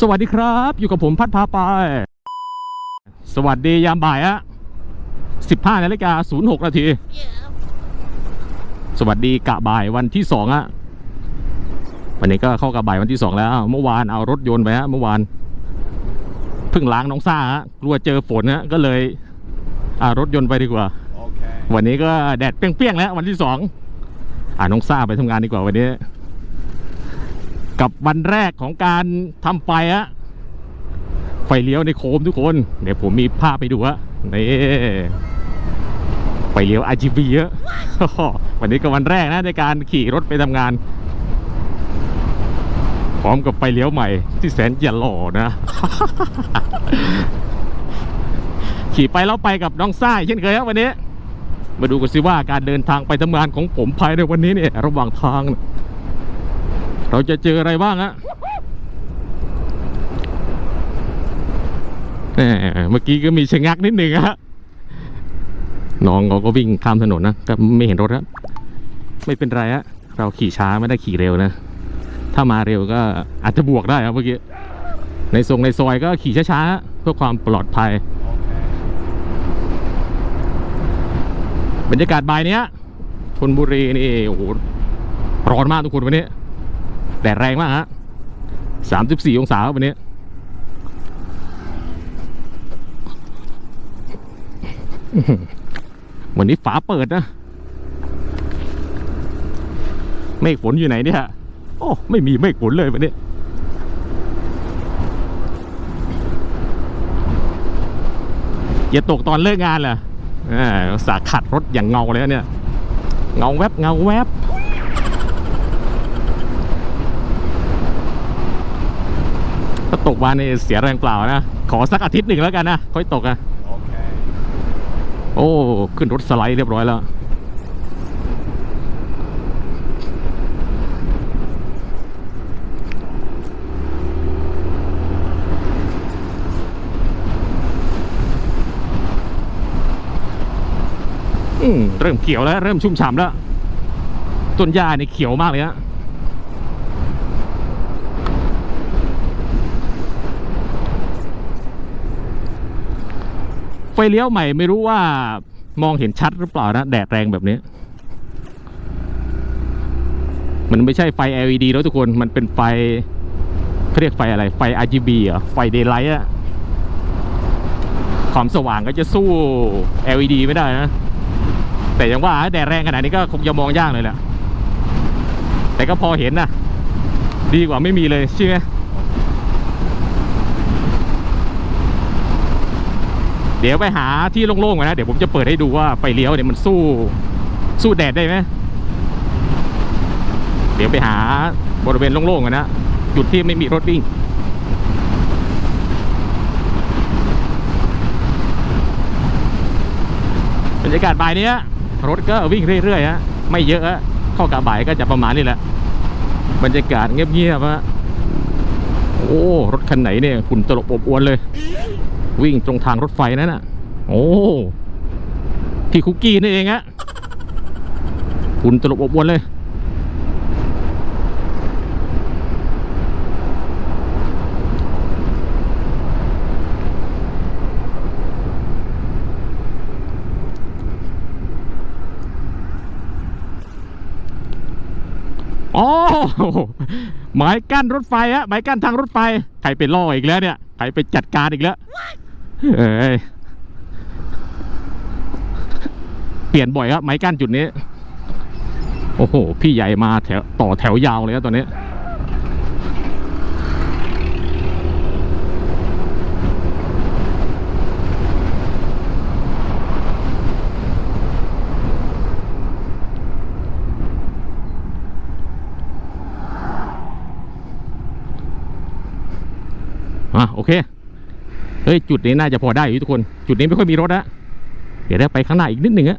สวัสดีครับ อยู่กับผมพัดพาไป สวัสดียามบ่ายอะ15นาฬิกา06นาที สวัสดีกะบ่ายวันที่สองอะวันนี้ก็เข้ากะบ่ายวันที่สองแล้ว เมื่อวานเอารถยนต์ไปฮะเมื่อวานเพิ่งล้างน้องซ่าฮะกลัวเจอฝนฮะก็เลยอารถยนต์ไปดีกว่า Okay. วันนี้ก็แดดเปรี้ยงๆแล้ววันที่สองอ่าน้องซ่าไปทำงานดีกว่าวันนี้ กับวันแรกของการทำไฟอะไฟเลี้ยวในโคมทุกคน เดี๋ยวผมมีภาพไปดูอะนี่ไฟเลี้ยว RGB เยอะวันนี้ก็วันแรกนะในการขี่รถไปทำงาน พร้อมกับไฟเลี้ยวใหม่ที่แสนจะหล่อนะ ขี่ไปแล้วไปกับน้องซ่าเช่นเคยครับวันนี้ มาดูกันสิว่าการเดินทางไปทำงานของผมภายในวันนี้เนี่ย ระหว่างทาง เราจะเจออะไรบ้างฮะเมื่อกี้ก็มีชะงักนิดหนึ่งฮะน้องเขาก็วิ่งข้ามถนนนะก็ไม่เห็นรถครับไม่เป็นไรฮะเราขี่ช้าไม่ได้ขี่เร็วนะ ถ้ามาเร็วก็อาจจะบวกได้ครับเมื่อกี้ในทรงในซอยก็ขี่ช้าๆเพื่อความปลอดภัย บรรยากาศบ่ายเนี้ยชนบุรีนี่โอ้โหร้อนมากทุกคนวันนี้ แดดแรงมากฮะสามสิบสี่องศาวันนี้ วันนี้ฝาเปิดนะ เมฆฝนอยู่ไหนเนี่ย โอ้ ไม่มีเมฆฝนเลยวันนี้อย่าตกตอนเลิกงานเหรออ่าสาขัดรถอย่างเงาเลยเนี่ย เงาแวบเงาแวบถ้า ตกมาเนี่ยเสียแรงเปล่านะ ขอสักอาทิตย์หนึ่งแล้วกันนะ ค่อยตกอะ Okay. โอ้ ขึ้นรถสไลด์เรียบร้อยแล้ว อืมเริ่มเขียวแล้ว เริ่มชุ่มฉ่ำแล้ว ต้นหญ้านี่เขียวมากเลยฮะ ฟเลี้ยวใหม่ไม่รู้ว่ามองเห็นชัดหรือเปล่านะ แดดแรงแบบนี้ มันไม่ใช่ไฟ LED แล้วทุกคนมันเป็นไฟเขาเรียกไฟอะไร ไฟ RGB เหรอ ไฟ daylight อะความสว่างก็จะสู้ LED ไม่ได้นะ แต่ยังว่าแดดแรงขนาดนี้ก็คงจะมองยากเลยแหละแต่ก็พอเห็นนะดีกว่าไม่มีเลยใช่ไหม เดี๋ยวไปหาที่โล่งๆก่อนนะ เดี๋ยวผมจะเปิดให้ดูว่าไฟเลี้ยวเนี่ยมันสู้สู้แดดได้ไหมเดี๋ยวไปหาบริเวณโล่งๆก่อนนะ จุดที่ไม่มีรถวิ่งบรรยากาศบ่ายเนี้ยรถก็วิ่งเรื่อยๆฮะไม่เยอะฮะเข้ากะบ่ายก็จะประมาณนี้แหละ บรรยากาศเงียบๆฮะโอ้ รถคันไหนเนี่ยฝุ่นตลบอบอวนเลย วิ่งตรงทางรถไฟนั่นน่ะ โอ้พี่คุกกี้นี่เองฮะฝุ่นตลบอบอวนเลยอ๋อหมายกั้นรถไฟฮะหมายกั้นทางรถไฟ ใครไปล่ออีกแล้วเนี่ย ใครไปจัดการอีกแล้ว เอ้ยเปลี่ยนบ่อยครับไม้กั้นจุดนี้ โอ้โห พี่ใหญ่มาแถวต่อแถวยาวเลยครับตอนนี้ อะโอเค เฮ้ยจุดนี้น่าจะพอได้อยู่ทุกคน จุดนี้ไม่ค่อยมีรถอะเดี๋ยวได้ไปข้างหน้าอีกนิดหนึ่งอะ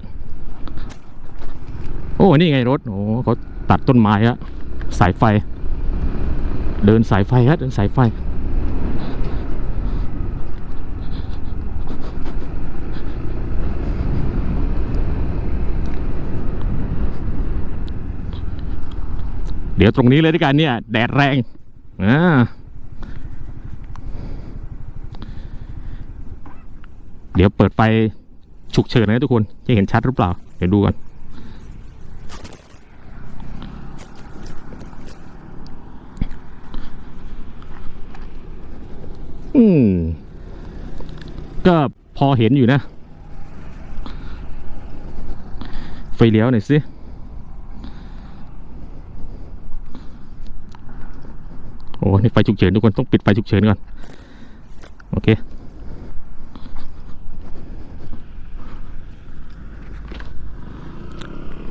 โอ้นี่ไงรถโอ้เขาตัดต้นไม้อะสายไฟ เดินสายไฟฮะเดินสายไฟ เดี๋ยวตรงนี้เลยด้วยกันเนี่ย แดดแรงอ่า เดี๋ยวเปิดไฟฉุกเฉินนะทุกคน จะเห็นชัดหรือเปล่า เดี๋ยวดูกันอืม ก็พอเห็นอยู่นะ ไฟเลี้ยวหน่อยสิโอ้นี่ไฟฉุกเฉินทุกคนต้องปิดไฟฉุกเฉินก่อน โอเค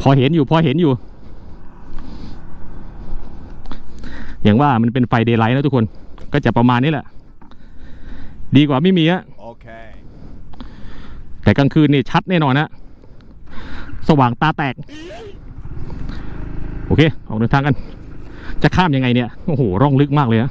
พอเห็นอยู่พอเห็นอยู่ อย่างว่ามันเป็นไฟเดย์ไลท์นะทุกคน ก็จะประมาณนี้แหละ ดีกว่าไม่มีอะ Okay. แต่กลางคืนนี่ชัดแน่นอนนะสว่างตาแตก โอเค ออกเดินทางกัน จะข้ามยังไงเนี่ย โอ้โห ร่องลึกมากเลยนะ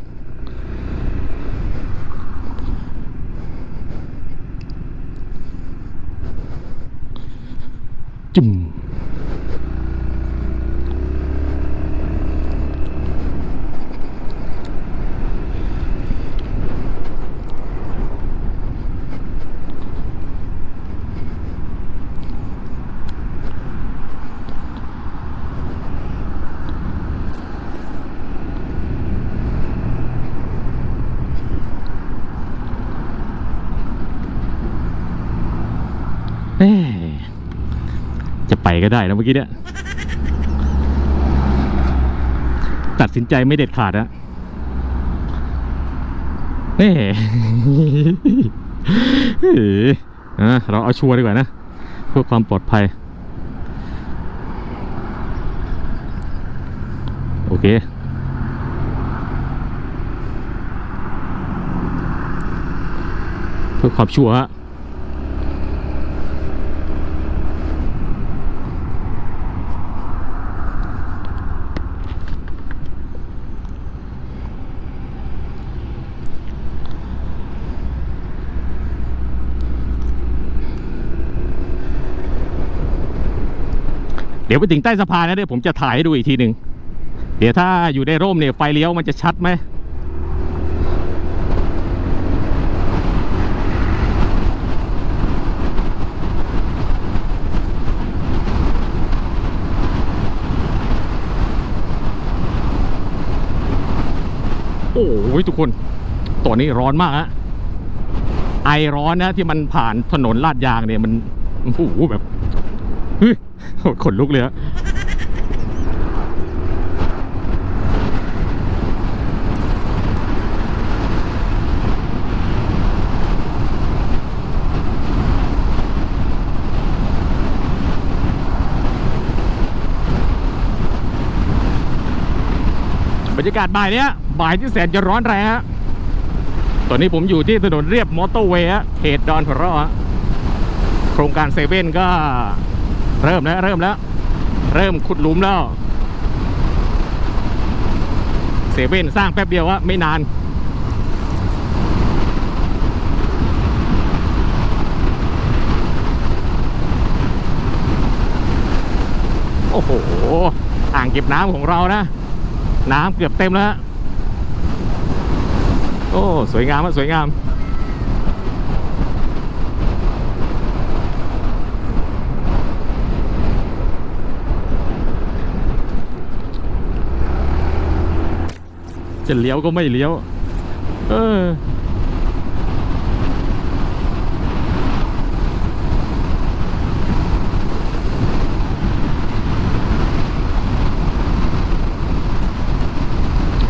ก็ได้นะเมื่อกี้เนี่ยตัดสินใจไม่เด็ดขาดนะเอ๊ะเอ๊ะอะเราเอาชัวร์ดีกว่านะเพื่อความปลอดภัย โอเคเพื่อความชัวร์ฮะ เดี๋ยวไปถึงใต้สะพานนะเดี๋ยวผมจะถ่ายให้ดูอีกทีหนึ่งเดี๋ยวถ้าอยู่ในร่มเนี่ยไฟเลี้ยวมันจะชัดไหมโอ้โหทุกคนตัวนี้ร้อนมากฮะไอร้อนนะที่มันผ่านถนนลาดยางเนี่ยมันโอ้โหแบบ ขนลุกเลยอะบรรยากาศบ่ายเนี้ยบ่ายที่แสนจะร้อนแรงฮะ ตอนนี้ผมอยู่ที่ถนนเรียบมอเตอร์เวย์ฮะเขตดอนหัวราะฮะโครงการเซเว่นก็ เริ่มแล้วเริ่มแล้ว เริ่มขุดหลุมแล้วเซเว่นสร้างแป๊บเดียวอะไม่นานโอ้โหอ่างเก็บน้ำของเรานะ น้ำเกือบเต็มแล้ว โอ้ สวยงามอะสวยงาม จะเลี้ยวก็ไม่เลี้ยว เออ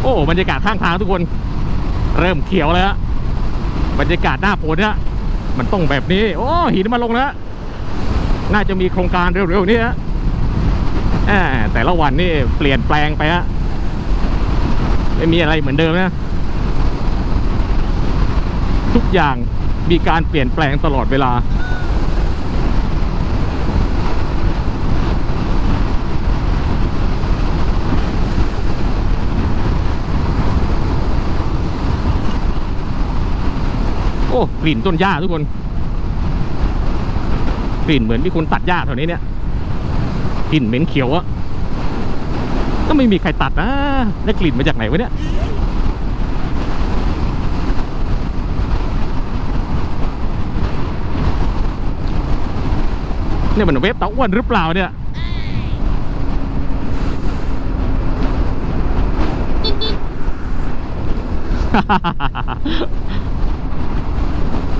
โอ้บรรยากาศข้างทางทุกคน เริ่มเขียวแล้วฮะบรรยากาศหน้าฝนเนี่ยมันต้องแบบนี้ โอ้หินมาลงแล้วน่าจะมีโครงการเร็วๆนี้ฮะแต่ละวันนี่เปลี่ยนแปลงไปฮะ ไม่มีอะไรเหมือนเดิมนะ ทุกอย่างมีการเปลี่ยนแปลงตลอดเวลา โอ้กลิ่นต้นหญ้าทุกคน กลิ่นเหมือนมีคนตัดหญ้าแถวนี้เนี่ยกลิ่นเหม็นเขียวอะ ก็ไม่มีใครตัดนะได้กลิ่นมาจากไหนวะเนี่ยเนี่ยมันเวฟตาอ้วนหรือเปล่าเนี่ย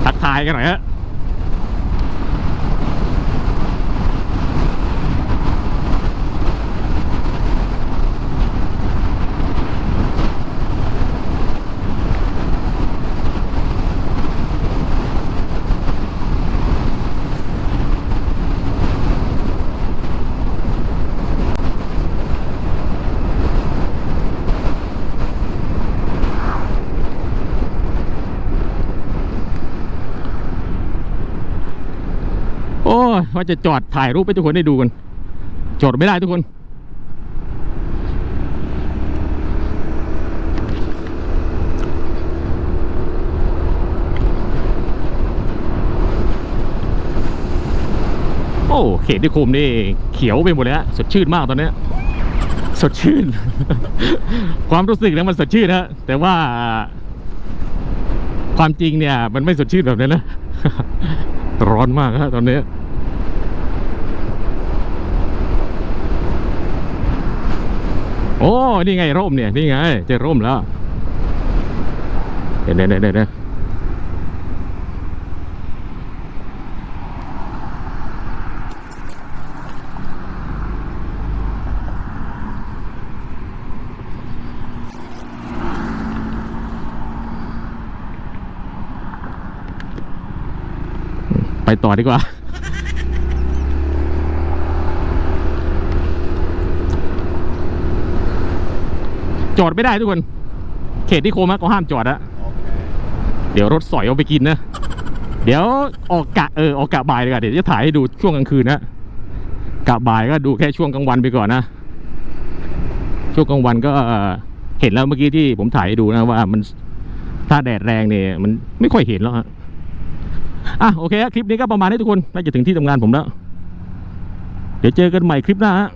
ทักทายกันหน่อยฮะ โอ้ย ว่าจะจอดถ่ายรูปให้ทุกคนได้ดูกันจอดไม่ได้ทุกคน โอ้เขตที่คุมนี่เขียวไปหมดเลยฮะสดชื่นมากตอนนี้สดชื่น ความรู้สึกนะมันสดชื่นนะแต่ว่าความจริงเนี่ย มันไม่สดชื่นแบบนั้นะ ร้อนมากฮะตอนนี้ อ้นี่ไงร่มเนี่ยนี่ไงจอร่มแล้วเดี๋ยวเดี๋ยวเดี๋ยวเดี๋ยวไปต่อดีกว่า จอดไม่ได้ทุกคน เขตที่โคมะก็ห้ามจอดอะเดี๋ยวรถสอยเอาไปกินนะ เดี๋ยวออกกะเออออกกะบ่ายเลยกันเดี๋ยวจะถ่ายให้ดูช่วงกลางคืนนะกะบ่ายก็ดูแค่ช่วงกลางวันไปก่อนนะช่วงกลางวันก็เห็นแล้วเมื่อกี้ที่ผมถ่ายให้ดูนะว่ามันถ้าแดดแรงเนี่ยมันไม่ค่อยเห็นแล้วฮะอะโอเคฮะคลิปนี้ก็ประมาณนี้ทุกคนน่าจะถึงที่ทำงานผมแล้ว เดี๋ยวเจอกันใหม่คลิปหน้าฮะ